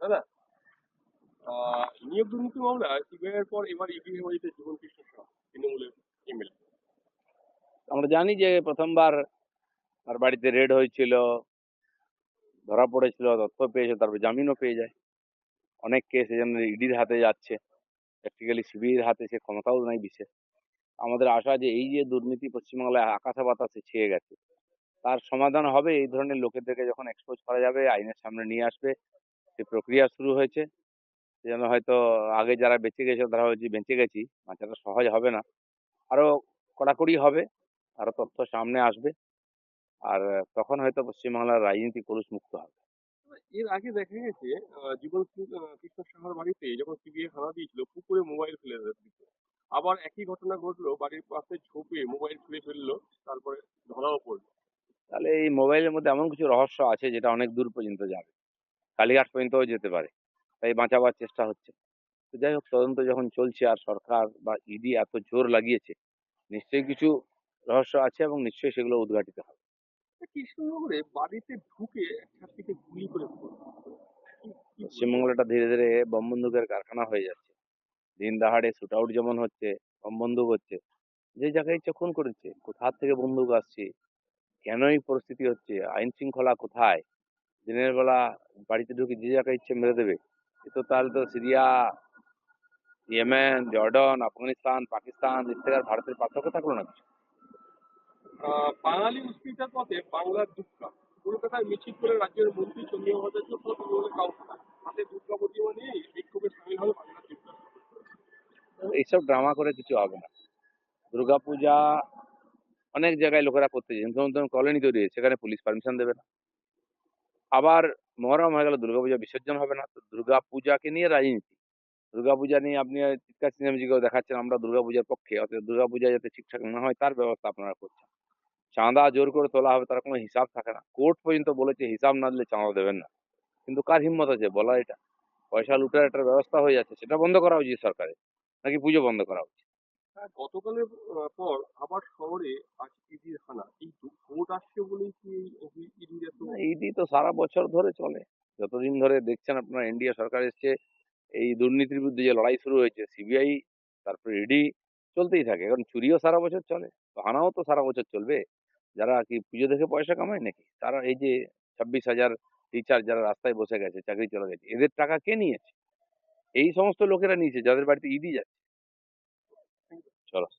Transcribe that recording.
দাদা নিয়োগ দুর্নীতি পর এবার জীবন কৃষ্ণ তৃণমূলের আমরা জানি যে প্রথমবার তার বাড়িতে রেড হয়েছিল, ধরা পড়েছিল, তথ্য পেয়েছে তারপর জামিনও পেয়ে যায়। অনেক কেস এজন্য ইডির হাতে যাচ্ছে, প্র্যাকটিক্যালি সিবিআইয়ের হাতে, সে ক্ষমতাও নাই বিশেষ। আমাদের আশা যে এই যে দুর্নীতি পশ্চিমবাংলায় আকাশে বাতাসে ছেয়ে গেছে, তার সমাধান হবে এই ধরনের লোকেদেরকে যখন এক্সপোজ করা যাবে, আইনের সামনে নিয়ে আসবে সে প্রক্রিয়া শুরু হয়েছে। সেজন্য হয়তো আগে যারা বেঁচে গেছে তারা হচ্ছে বেঁচে গেছি বাঁচাটা সহজ হবে না। আরও কড়াকড়ি হবে আরও তথ্য সামনে আসবে আর তখন হয়তো পশ্চিমবাংলার রাজনীতি কলুষ মুক্ত হবে। এর আগে দেখা গেছে জীবন কৃষ্ণ সাহার বাড়িতে যখন সিবিআই হানা দিয়েছিল পুকুরে মোবাইল ফেলে আবার একই ঘটনা ঘটলো বাড়ির পাশে ঝোপে মোবাইল ফেলে ফেলল তারপরে ধরাও পড়ল। তাহলে এই মোবাইলের মধ্যে এমন কিছু রহস্য আছে যেটা অনেক দূর পর্যন্ত যাবে। কালীঘাট পর্যন্তও যেতে পারে। তাই বাঁচাবার চেষ্টা হচ্ছে। তো যাই হোক তদন্ত যখন চলছে আর সরকার বা ইডি এত জোর লাগিয়েছে নিশ্চয়ই কিছু রহস্য আছে এবং নিশ্চয়ই সেগুলো উদ্ঘাটিত হবে। কৃষ্ণনগরে বাড়িতে ঢুকে ছাত্রীকে গুলি করে ধীরে ধীরে বম বন্দুকের কারখানা হয়ে যাচ্ছে। দিন দাহাড়ে শুট আউট যেমন হচ্ছে বম বন্দুক হচ্ছে যে জায়গায় ইচ্ছে খুন করেছে কোথা থেকে বন্দুক আসছে কেন এই পরিস্থিতি হচ্ছে আইন শৃঙ্খলা কোথায়? দিনের বেলা বাড়িতে ঢুকে যে যাকে ইচ্ছে মেরে দেবে। এ তো তাহলে তো Syria Yemen Jordan Afghanistan Pakistan এর থেকে আর ভারতের পার্থক্য থাকল না কিছু। বাঙালি পথে বাংলার দুর্গা। কলকাতায় মিছিল করে রাজ্যের মন্ত্রী চন্দ্রিমা ভট্টাচার্য সহ তৃণমূলের কাউন্সিলর হাতে দুর্গা প্রতিমা নিয়ে বিক্ষোভে সামিল হল বাংলার দুর্গা। এইসব ড্রামা করে কিছু হবে না। দুর্গাপূজা অনেক জায়গায় লোকেরা করতে নতুন কলোনি তৈরি সেখানে পুলিশ পারমিশন দেবে না। আবার মহরম হয়ে গেল দুর্গাপূজা বিসর্জন হবে না তো দুর্গাপূজাকে নিয়ে রাজনীতি। দুর্গাপূজা নিয়ে আপনি চিৎকার সিনেমাজিকেও দেখাচ্ছেন আমরা দুর্গাপূজার পক্ষে অর্থাৎ দুর্গাপূজা যাতে ঠিকঠাক না হয় তার ব্যবস্থা আপনারা করছেন। চাঁদা জোর করে তোলা হবে তার কোনো হিসাব থাকে না। কোর্ট পর্যন্ত বলেছে হিসাব না দিলে চাঁদা দেবেন না। কিন্তু কার হিম্মত আছে? বলা এটা। পয়সা লুটার একটা ব্যবস্থা হয়ে যাচ্ছে সেটা বন্ধ করা উচিত সরকারের। নাকি পুজো বন্ধ করা উচিত? হ্যাঁ, গতকালের পর আবার শহরে আজ ইডির হানা এই দু- ভোট আসছে বলেই কি এই ইডির এত ইডি তো সারা বছর ধরে চলে। যতদিন ধরে দেখছেন আপনার এনডিএ সরকার এসছে, এই দুর্নীতির বিরুদ্ধে যে লড়াই শুরু হয়েছে সিবিআই তারপরে ইডি চলতেই থাকে। এখন চুরিও সারা বছর চলে, হানাও তো সারা বছর চলবে। যারা কি পুজো দেখে পয়সা কামায় নাকি? তারা এই যে ছাব্বিশ হাজার টিচার যারা রাস্তায় বসে গেছে, চাকরি চলে গেছে, এদের টাকা কে নিয়েছে? এই সমস্ত লোকেরা নিয়েছে, যাদের বাড়িতে ইডি যাচ্ছে। চলো।